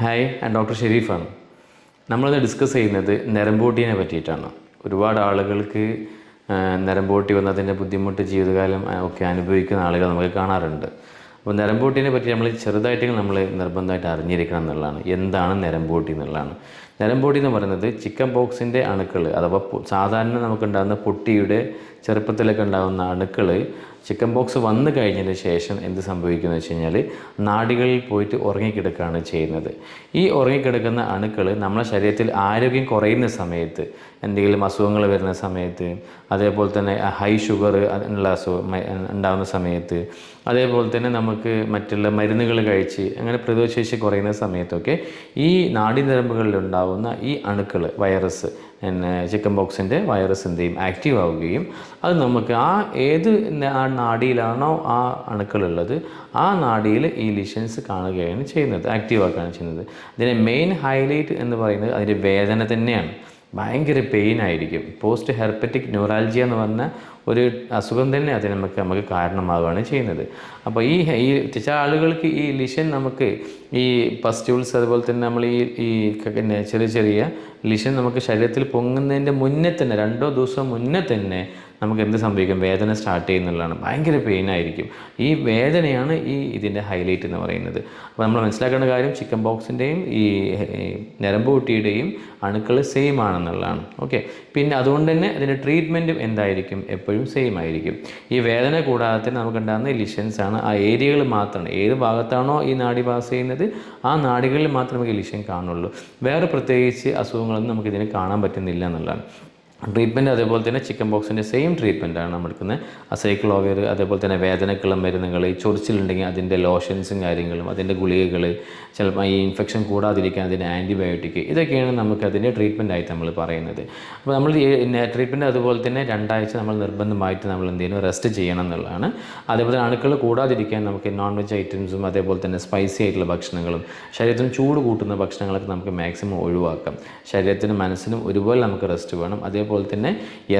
Hi ഞാൻ doctor ഷെരീഫാണ് നമ്മളിന്ന് discuss ചെയ്യുന്നത് നരമ്പോട്ടിയെ പറ്റിയിട്ടാണ്. ഒരുപാട് ആളുകൾക്ക് നരമ്പോട്ടി വന്നതിന്റെ ബുദ്ധിമുട്ട് ജീവിതകാലം ഒക്കെ അനുഭവിക്കുന്ന ആളുകൾ നമുക്ക് കാണാറുണ്ട്. അപ്പോൾ നരമ്പോട്ടിനെ പറ്റി നമ്മൾ ചെറുതായിട്ടെങ്കിലും നമ്മൾ നിർബന്ധമായിട്ട് അറിഞ്ഞിരിക്കണം എന്നുള്ളതാണ്. എന്താണ് നരമ്പോട്ടി എന്നുള്ളതാണ്. നരമ്പോട്ടി എന്ന് പറയുന്നത് ചിക്കൻ ബോക്സിന്റെ അണുക്കൾ അഥവാ സാധാരണ നമുക്കുണ്ടാകുന്ന പൊട്ടിയുടെ ചെറുപ്പത്തിലൊക്കെ ഉണ്ടാകുന്ന അണുക്കൾ ചിക്കൻ ബോക്സ് വന്നു കഴിഞ്ഞതിന് ശേഷം എന്ത് സംഭവിക്കുന്നു വെച്ച് കഴിഞ്ഞാൽ നാടികളിൽ പോയിട്ട് ഉറങ്ങിക്കിടക്കുകയാണ് ചെയ്യുന്നത്. ഈ ഉറങ്ങിക്കിടക്കുന്ന അണുക്കൾ നമ്മുടെ ശരീരത്തിൽ ആരോഗ്യം കുറയുന്ന സമയത്ത് എന്തെങ്കിലും അസുഖങ്ങൾ വരുന്ന സമയത്ത് അതേപോലെ തന്നെ ഹൈ ഷുഗർ ഉള്ള അസുഖം ഉണ്ടാകുന്ന സമയത്ത് അതേപോലെ തന്നെ നമുക്ക് മറ്റുള്ള മരുന്നുകൾ കഴിച്ച് അങ്ങനെ പ്രതിരോധശേഷി കുറയുന്ന സമയത്തൊക്കെ ഈ നാഡീനരമ്പുകളിൽ ഉണ്ടാകുന്ന ഈ അണുക്കൾ വൈറസ് പിന്നെ ചിക്കൻ ബോക്സിന്റെ വൈറസ് എന്ത് ചെയ്യും ആക്റ്റീവ് ആവുകയും അത് നമുക്ക് ആ ഏത് നാടിയിലാണോ ആ അണുക്കളുള്ളത് ആ നാടിയിൽ ഈ ലിഷൻസ് കാണുകയാണ് ചെയ്യുന്നത് ആക്റ്റീവ് ആക്കുകയാണ് ചെയ്യുന്നത്. ഇതിന്റെ മെയിൻ ഹൈലൈറ്റ് എന്ന് പറയുന്നത് അതിന്റെ വേദന തന്നെയാണ്. ഭയങ്കര പെയിൻ ആയിരിക്കും. പോസ്റ്റ് ഹെർപ്പറ്റിക് ന്യൂറാൽജിയ എന്ന് പറഞ്ഞ ഒരു അസുഖം തന്നെ അത് നമുക്ക് നമുക്ക് കാരണമാവുകയാണ് ചെയ്യുന്നത്. അപ്പോൾ ഈ ഈ ചില ആളുകൾക്ക് ഈ ലിഷൻ നമുക്ക് ഈ പസ്റ്റ്യൂൾസ് അതുപോലെ തന്നെ നമ്മൾ ഈ ഈ ചെറിയ ചെറിയ ലിഷൻ നമുക്ക് ശരീരത്തിൽ പൊങ്ങുന്നതിന്റെ മുന്നേ തന്നെ രണ്ടോ ദിവസം മുന്നേ തന്നെ നമുക്ക് എന്ത് സംഭവിക്കും? വേദന സ്റ്റാർട്ട് ചെയ്യുന്നുള്ളതാണ് ഭയങ്കര പെയിൻ ആയിരിക്കും. ഈ വേദനയാണ് ഈ ഇതിന്റെ ഹൈലൈറ്റ് എന്ന് പറയുന്നത്. അപ്പോൾ നമ്മൾ മനസ്സിലാക്കേണ്ട കാര്യം ചിക്കൻ ബോക്സിന്റെയും ഈ ഞരമ്പ് കുട്ടിയുടെയും അണുക്കൾ സെയിം ആണെന്നുള്ളതാണ്. ഓക്കെ പിന്നെ അതുകൊണ്ട് തന്നെ അതിന്റെ ട്രീറ്റ്മെന്റും എന്തായിരിക്കും? എപ്പോഴും സെയിം ആയിരിക്കും. ഈ വേദന കൂടാതെ തന്നെ നമുക്കുണ്ടാകുന്ന ലിഷൻസ് ആണ്. ആ ഏരിയകൾ മാത്രമാണ്. ഏത് ഭാഗത്താണോ ഈ നാടി പാസ് ചെയ്യുന്നത് ആ നാടികളിൽ മാത്രമേ ലിഷൻ കാണുള്ളൂ. വേറെ പ്രത്യേകിച്ച് അസുഖങ്ങളൊന്നും നമുക്കിതിന് കാണാൻ പറ്റുന്നില്ല എന്നുള്ളതാണ്. ട്രീറ്റ്മെന്റ് അതേപോലെ തന്നെ ചിക്കൻ ബോക്സിന്റെ സെയിം ട്രീറ്റ്മെന്റാണ് നമ്മൾ എടുക്കുന്നത്. അസൈക്ലോവിയർ അതേപോലെ തന്നെ വേദനക്കുള്ള മരുന്നുകൾ ചൊറിച്ചിലുണ്ടെങ്കിൽ അതിന്റെ ലോഷൻസും കാര്യങ്ങളും അതിന്റെ ഗുളികകൾ ചിലപ്പോൾ ഈ ഇൻഫെക്ഷൻ കൂടാതിരിക്കാൻ അതിന്റെ ആന്റിബയോട്ടിക് ഇതൊക്കെയാണ് നമുക്ക് അതിന്റെ ട്രീറ്റ്മെന്റ് ആയിട്ട് നമ്മൾ പറയുന്നത്. അപ്പോൾ നമ്മൾ ട്രീറ്റ്മെന്റ് അതുപോലെ തന്നെ രണ്ടാഴ്ച നമ്മൾ നിർബന്ധമായിട്ട് നമ്മൾ എന്ത് ചെയ്യണം റെസ്റ്റ് ചെയ്യണം എന്നുള്ളതാണ്. അതേപോലെ അണുക്കൾ കൂടാതിരിക്കാൻ നമുക്ക് നോൺ വെജ് ഐറ്റംസും അതേപോലെ തന്നെ സ്പൈസി ആയിട്ടുള്ള ഭക്ഷണങ്ങളും ശരീരത്തിന് ചൂട് കൂട്ടുന്ന ഭക്ഷണങ്ങളൊക്കെ നമുക്ക് മാക്സിമം ഒഴിവാക്കാം. ശരീരത്തിനും മനസ്സിനും ഒരുപോലെ നമുക്ക് റെസ്റ്റ് വേണം. അതേപോലെ തന്നെ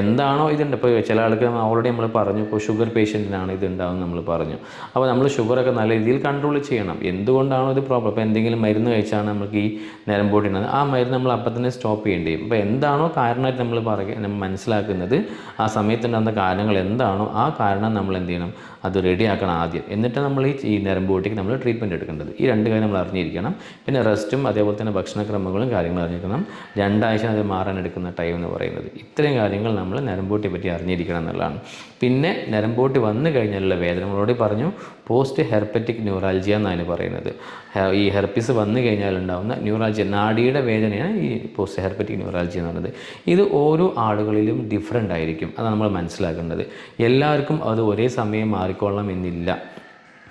എന്താണോ ഇതുണ്ട്. ഇപ്പോൾ ചില ആൾക്ക് ഓൾറെഡി നമ്മൾ പറഞ്ഞു ഇപ്പോൾ ഷുഗർ പേഷ്യന്റിനാണ് ഇത് ഉണ്ടാകുന്നത് നമ്മൾ പറഞ്ഞു. അപ്പോൾ നമ്മൾ ഷുഗറൊക്കെ നല്ല രീതിയിൽ കൺട്രോൾ ചെയ്യണം. എന്തുകൊണ്ടാണോ ഇത് പ്രോബ്ലം ഇപ്പോൾ എന്തെങ്കിലും മരുന്ന് കഴിച്ചാണ് നമുക്ക് ഈ നരമ്പോട്ടി ഉണ്ടാകുന്നത് ആ മരുന്ന് നമ്മൾ അപ്പം തന്നെ സ്റ്റോപ്പ് ചെയ്യേണ്ടി അപ്പോൾ എന്താണോ കാരണമായിട്ട് നമ്മൾ പറയുക നമ്മൾ മനസ്സിലാക്കുന്നത് ആ സമയത്തുണ്ടാകുന്ന കാരണങ്ങൾ എന്താണോ ആ കാരണം നമ്മൾ എന്ത് ചെയ്യണം? അത് റെഡിയാക്കണം ആദ്യം. എന്നിട്ട് നമ്മൾ ഈ ഈ നരമ്പോട്ടിക്ക് നമ്മൾ ട്രീറ്റ്മെന്റ് എടുക്കേണ്ടത്. ഈ രണ്ട് കാര്യം നമ്മൾ അറിഞ്ഞിരിക്കണം. പിന്നെ റെസ്റ്റും അതേപോലെ തന്നെ ഭക്ഷണക്രമങ്ങളും കാര്യങ്ങളും അറിഞ്ഞിരിക്കണം. രണ്ടാഴ്ച അത് മാറാൻ എടുക്കുന്ന ടൈം എന്ന് പറയുന്നത്. ഇത്രയും കാര്യങ്ങൾ നമ്മൾ നരമ്പോട്ടിയെ പറ്റി അറിഞ്ഞിരിക്കണം എന്നുള്ളതാണ്. പിന്നെ നരമ്പോട്ടി വന്നു കഴിഞ്ഞാലുള്ള വേദന പറഞ്ഞു പോസ്റ്റ് ഹെർപ്പറ്റിക് ന്യൂറാൾജിയ എന്നാണ് പറയുന്നത്. ഈ ഹെർപ്പിസ് വന്നു കഴിഞ്ഞാൽ ഉണ്ടാകുന്ന ന്യൂറാൾജിയ നാടിയുടെ വേദനയാണ് ഈ പോസ്റ്റ് ഹെർപ്പറ്റിക് ന്യൂറാൾജിയ എന്ന് പറയുന്നത്. ഇത് ഓരോ ആളുകളിലും ഡിഫറെന്റ് ആയിരിക്കും. അതാണ് നമ്മൾ മനസ്സിലാക്കേണ്ടത്. എല്ലാവർക്കും അത് ഒരേ സമയം മാറിക്കൊള്ളണം എന്നില്ല.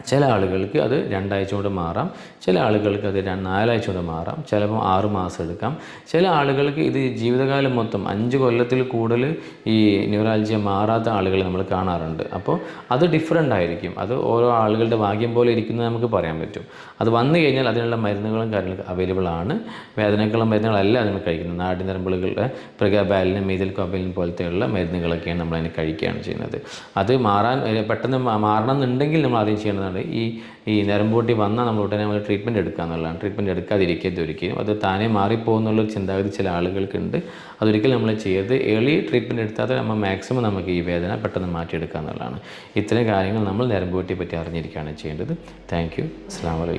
ചില ആളുകൾക്ക് അത് രണ്ടാഴ്ച കൊണ്ട് മാറാം ചില ആളുകൾക്ക് അത് നാലാഴ്ച കൊണ്ട് മാറാം ചിലപ്പോൾ ആറ് മാസം എടുക്കാം. ചില ആളുകൾക്ക് ഇത് ജീവിതകാലം മൊത്തം അഞ്ച് കൊല്ലത്തിൽ കൂടുതൽ ഈ ന്യൂറാലജിയ മാറാത്ത ആളുകൾ നമ്മൾ കാണാറുണ്ട്. അപ്പോൾ അത് ഡിഫറെന്റ് ആയിരിക്കും. അത് ഓരോ ആളുകളുടെ ഭാഗ്യം പോലെ ഇരിക്കുന്നത് നമുക്ക് പറയാൻ പറ്റും. അത് വന്നു കഴിഞ്ഞാൽ അതിനുള്ള മരുന്നുകളും കാര്യങ്ങളും അവൈലബിൾ ആണ്. വേദനക്കുള്ള മരുന്നുകളല്ല അതിന് കഴിക്കുന്നത്. നാടിനരമ്പുകളുടെ പ്രകാബാലിനും മീതിൽ കബലിനും പോലത്തെയുള്ള മരുന്നുകളൊക്കെയാണ് നമ്മൾ അതിന് കഴിക്കുകയാണ് ചെയ്യുന്നത്. അത് മാറാൻ പെട്ടെന്ന് മാറണം എന്നുണ്ടെങ്കിൽ നമ്മൾ ആദ്യം ചെയ്യേണ്ടതാണ് ഈ ഈ നരമ്പൂട്ടി വന്നാൽ നമ്മൾ ഉടനെ നമ്മൾ ട്രീറ്റ്മെന്റ് എടുക്കുക എന്നുള്ളതാണ്. ട്രീറ്റ്മെന്റ് എടുക്കാതിരിക്കരുത് ഒരിക്കലും. അത് താനേ മാറിപ്പോകുന്നുള്ളൊരു ചിന്താഗതി ചില ആളുകൾക്കുണ്ട്. അതൊരിക്കലും നമ്മൾ ചെയ്യരുത്. ഏർലി ട്രീറ്റ്മെന്റ് എടുത്താൽ നമ്മൾ മാക്സിമം നമുക്ക് ഈ വേദന പെട്ടെന്ന് മാറ്റിയെടുക്കുക എന്നുള്ളതാണ്. ഇത്തരം കാര്യങ്ങൾ നമ്മൾ നരമ്പൂട്ടിയെ പറ്റി അറിഞ്ഞിരിക്കുകയാണ് ചെയ്യേണ്ടത്. താങ്ക് യു അസ്സാം വലൈക്കും